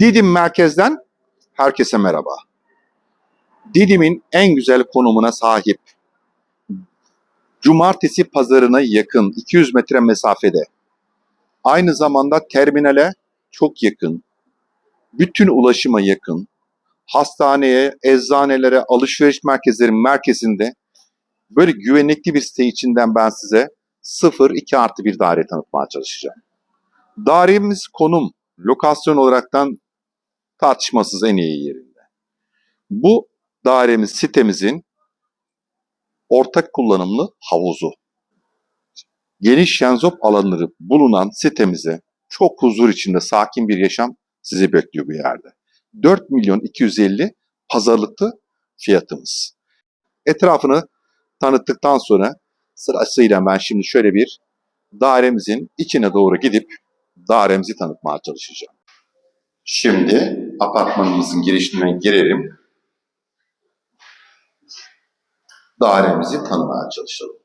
Didim merkezden herkese merhaba. Didim'in en güzel konumuna sahip. Cumartesi pazarına yakın 200 metre mesafede. Aynı zamanda terminale çok yakın. Bütün ulaşıma yakın. Hastaneye, eczanelere, alışveriş merkezlerinin merkezinde böyle güvenlikli bir site içinden ben size 0-2 artı bir daire tanıtmaya çalışacağım. Dairemiz konum, lokasyon olaraktan tartışmasız en iyi yerinde. Bu dairemiz sitemizin ortak kullanımlı havuzu. Geniş şenzop alanları bulunan sitemize çok huzur içinde sakin bir yaşam sizi bekliyor bu yerde. 4 milyon 250 pazarlıklı fiyatımız. Etrafını tanıttıktan sonra sırasıyla ben şimdi şöyle bir dairemizin içine doğru gidip dairemizi tanıtmaya çalışacağım. Şimdi apartmanımızın girişine girelim. Dairemizi tanımaya çalışalım.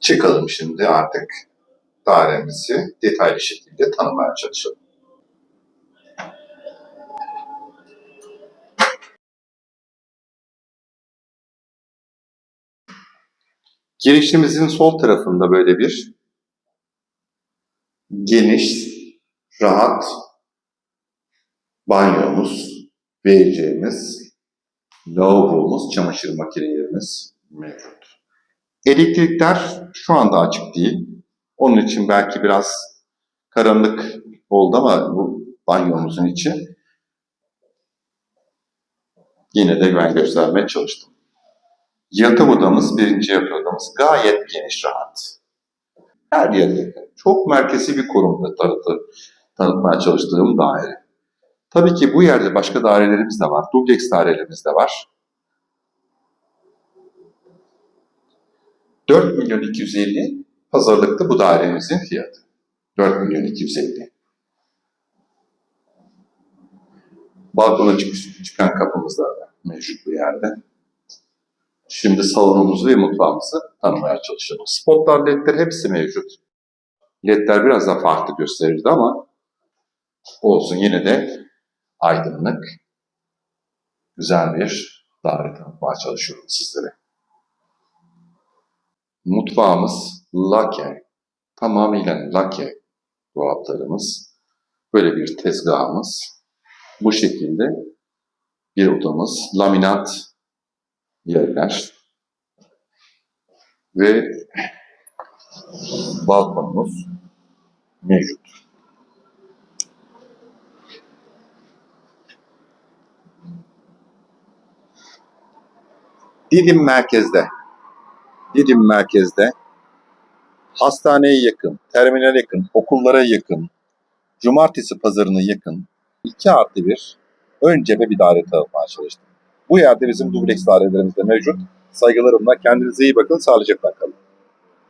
Çıkalım şimdi artık dairemizi detaylı şekilde tanımaya çalışalım. Girişimizin sol tarafında böyle bir geniş, rahat banyomuz, vereceğimiz lavabomuz, çamaşır makinelerimiz mevcut. Elektrikler şu anda açık değil. Onun için belki biraz karanlık oldu ama bu banyomuzun içi yine de ben göstermeye çalıştım. Yatak odamız, birinci yatak odamız gayet geniş, rahat. Her yerde çok merkezi bir konumda tanıtı, tanıtmaya çalıştığım daire. Tabii ki bu yerde başka dairelerimiz de var. Dubleks dairelerimiz de var. 4 milyon 250 pazarlıkta bu dairemizin fiyatı. 4 milyon 250. Balkona çık- çıkan kapımız da mevcut bu yerde. Şimdi salonumuzu ve mutfağımızı tanımaya çalışalım. Spotlar, ledler hepsi mevcut. Ledler biraz daha farklı gösterirdi ama olsun yine de aydınlık, güzel bir daire tanıtmaya çalışıyorum sizlere. Mutfağımız lake, tamamıyla lake dolaplarımız. Böyle bir tezgahımız. Bu şekilde bir odamız, laminat yerler ve balkonumuz mevcut. Didim merkezde. Didim merkezde. Hastaneye yakın, terminale yakın, okullara yakın, cumartesi pazarına yakın 2 artı bir ön cephe bir daire tanıtmaya çalıştım. Bu yerde bizim dubleks dairelerimiz de mevcut. Saygılarımla kendinize iyi bakın, sağlıcakla kalın.